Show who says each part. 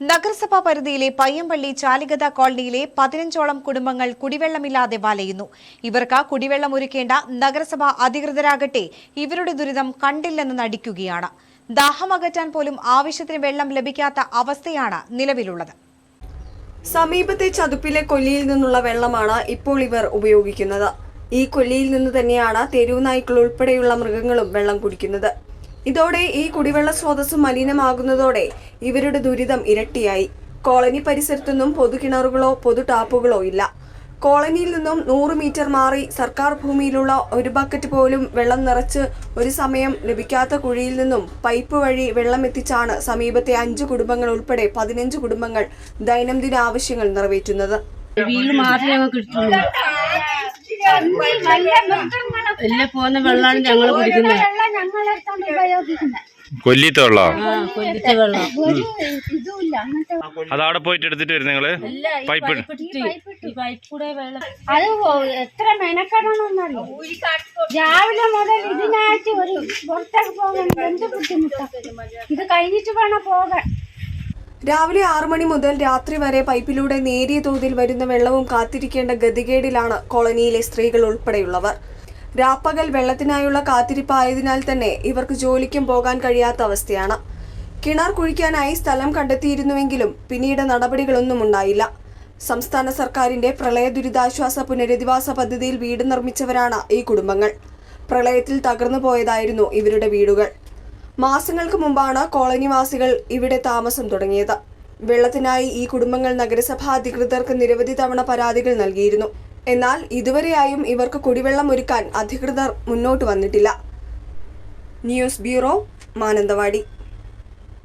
Speaker 1: നഗരസഭാ പരിധിയിലെ പയ്യമ്പള്ളി ചാലികത കോളനിയിലെ പതിനഞ്ചോളം കുടുംബങ്ങൾ കുടിവെള്ളമില്ലാതെ വലയുന്നു. ഇവർക്ക് കുടിവെള്ളം ഒരുക്കേണ്ട നഗരസഭാ അധികൃതരാകട്ടെ ഇവരുടെ ദുരിതം കണ്ടില്ലെന്ന് നടിക്കുകയാണ്. ദാഹമകറ്റാൻ പോലും ആവശ്യത്തിന് വെള്ളം ലഭിക്കാത്ത അവസ്ഥയാണ് നിലവിലുള്ളത്.
Speaker 2: സമീപത്തെ ചതുപ്പിലെ കൊല്ലിയിൽ നിന്നുള്ള വെള്ളമാണ് ഇപ്പോൾ ഇവർ ഉപയോഗിക്കുന്നത്. ഈ കൊല്ലിയിൽ നിന്ന് തന്നെയാണ് തെരുവുനായ്ക്കൾ ഉൾപ്പെടെയുള്ള മൃഗങ്ങളും വെള്ളം കുടിക്കുന്നത്. ഇതോടെ ഈ കുടിവെള്ള സ്രോതസ് മലിനമാകുന്നതോടെ ഇവരുടെ ദുരിതം ഇരട്ടിയായി. കോളനി പരിസരത്തൊന്നും പൊതുകിണറുകളോ പൊതു ടാപ്പുകളോ ഇല്ല. കോളനിയിൽ നിന്നും നൂറ് മീറ്റർ മാറി സർക്കാർ ഭൂമിയിലുള്ള ഒരു ബക്കറ്റ് പോലും വെള്ളം നിറച്ച് ഒരു സമയം ലഭിക്കാത്ത കുഴിയിൽ നിന്നും പൈപ്പ് വഴി വെള്ളം എത്തിച്ചാണ് സമീപത്തെ അഞ്ച് കുടുംബങ്ങൾ ഉൾപ്പെടെ പതിനഞ്ച് കുടുംബങ്ങൾ ദൈനംദിന ആവശ്യങ്ങൾ നിറവേറ്റുന്നത്.
Speaker 3: എല്ലാം പോകുന്ന വെള്ളമാണ് ഞങ്ങൾ കുടിക്കുന്നത്.
Speaker 4: കൊല്ലിത്തെ വെള്ളോ? അത് അവിടെ പോയിട്ട് എടുത്തിട്ട് വരും
Speaker 3: നിങ്ങൾ?
Speaker 4: പൈപ്പ്
Speaker 5: അത് എത്ര മെനക്കെടണമെന്നറിയോ? രാവിലെ മുതൽ ഇതിനായിട്ട് ഒരു പുറത്തേക്ക് പോകാൻ എന്ത് ബുദ്ധിമുട്ടാണ് ഇത് കഴിഞ്ഞിട്ട് വേണം പോകാൻ.
Speaker 2: രാവിലെ ആറു മണി മുതൽ രാത്രി വരെ പൈപ്പിലൂടെ നേരിയ തോതിൽ വരുന്ന വെള്ളവും കാത്തിരിക്കേണ്ട ഗതികേടിലാണ് കോളനിയിലെ സ്ത്രീകൾ ഉൾപ്പെടെയുള്ളവർ. രാപ്പകൽ വെള്ളത്തിനായുള്ള കാത്തിരിപ്പായതിനാൽ തന്നെ ഇവർക്ക് ജോലിക്കും പോകാൻ കഴിയാത്ത അവസ്ഥയാണ്. കിണർ കുഴിക്കാനായി സ്ഥലം കണ്ടെത്തിയിരുന്നുവെങ്കിലും പിന്നീട് നടപടികളൊന്നും ഉണ്ടായില്ല. സംസ്ഥാന സർക്കാരിന്റെ പ്രളയ ദുരിതാശ്വാസ പുനരധിവാസ പദ്ധതിയിൽ വീട് നിർമ്മിച്ചവരാണ് ഈ കുടുംബങ്ങൾ. പ്രളയത്തിൽ തകർന്നു പോയതായിരുന്നു ഇവരുടെ വീടുകൾ. മാസങ്ങൾക്ക് മുമ്പാണ് കോളനിവാസികൾ ഇവിടെ താമസം തുടങ്ങിയത്. വെള്ളത്തിനായി ഈ കുടുംബങ്ങൾ നഗരസഭാ അധികൃതർക്ക് നിരവധി തവണ പരാതികൾ നൽകിയിരുന്നു. എന്നാൽ ഇതുവരെയായും ഇവർക്ക് കുടിവെള്ളം ഒരുക്കാൻ അധികൃതർ മുന്നോട്ട് വന്നിട്ടില്ല. News bureau Mananthavady.